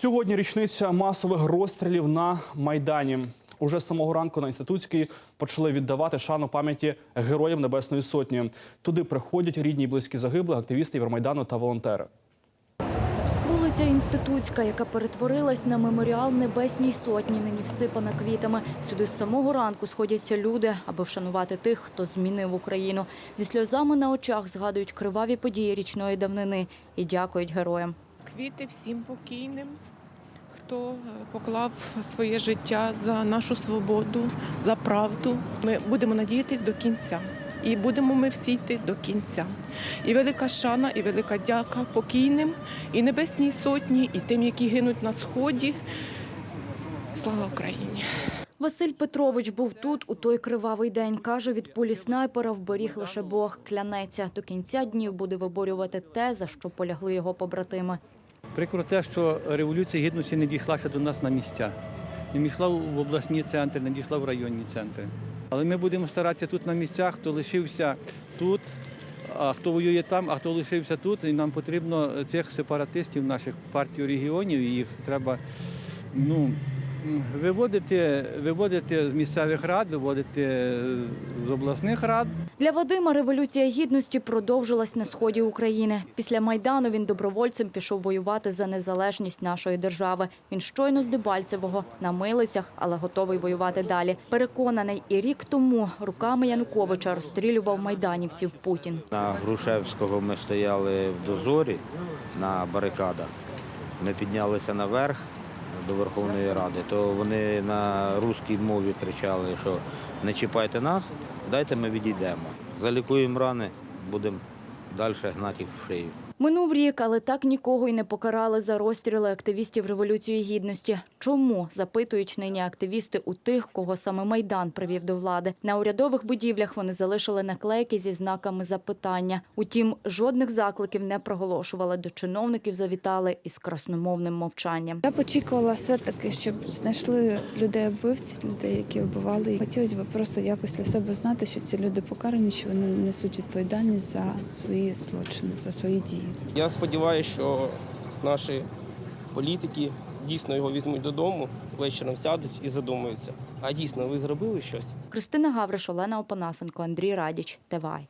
Сьогодні річниця масових розстрілів на Майдані. Уже з самого ранку на інститутській почали віддавати шану пам'яті героям Небесної Сотні. Туди приходять рідні і близькі загиблих, активісти Євромайдану та волонтери. Вулиця Інститутська, яка перетворилась на меморіал Небесній Сотні, нині всипана квітами. Сюди з самого ранку сходяться люди, аби вшанувати тих, хто змінив Україну. Зі сльозами на очах згадують криваві події річної давнини і дякують героям. Квіти всім покійним, хто е, поклав своє життя за нашу свободу, за правду. Ми будемо надіятись до кінця. І будемо ми всі йти до кінця. І велика шана, і велика дяка покійним, і небесній сотні, і тим, які гинуть на сході. Слава Україні! Василь Петрович був тут у той кривавий день. Каже, від пулі снайпера вберіг лише Бог. Клянеться, до кінця днів буде виборювати те, за що полягли його побратими. Прикро те, що революція гідності не дійшла ще до нас на місця. Не дійшла в обласні центри, не дійшла в районні центри. Але ми будемо старатися тут на місцях, хто лишився тут, а хто воює там, а хто лишився тут. І нам потрібно цих сепаратистів, наших партій регіонів, їх треба ну, виводити, виводити з місцевих рад, виводити з обласних рад. Для Вадима революція гідності продовжилась на сході України. Після майдану він добровольцем пішов воювати за незалежність нашої держави. Він щойно з Дебальцевого на милицях, але готовий воювати далі. Переконаний, і рік тому руками Януковича розстрілював майданівців Путін. На Грушевського ми стояли в дозорі на барикадах. Ми піднялися наверх до Верховної Ради, то вони на русській мові кричали, що не чіпайте нас, дайте ми відійдемо. Залікуємо рани, будемо далі гнати в шию. Минув рік, але так нікого й не покарали за розстріли активістів Революції Гідності. Чому, запитують нині активісти у тих, кого саме Майдан привів до влади. На урядових будівлях вони залишили наклейки зі знаками запитання. Утім, жодних закликів не проголошували. До чиновників завітали із красномовним мовчанням. Я б очікувала все-таки, щоб знайшли людей вбивців, людей, які вбивали. Хотілося б просто якось для себе знати, що ці люди покарані, що вони несуть відповідальність за свої злочини, за свої дії. Я сподіваюся, що наші політики дійсно його візьмуть додому, вечором сядуть і задумаються. А дійсно, ви зробили щось? Кристина Гавриш, Олена Опанасенко, Андрій Радіч, ТВАЙ.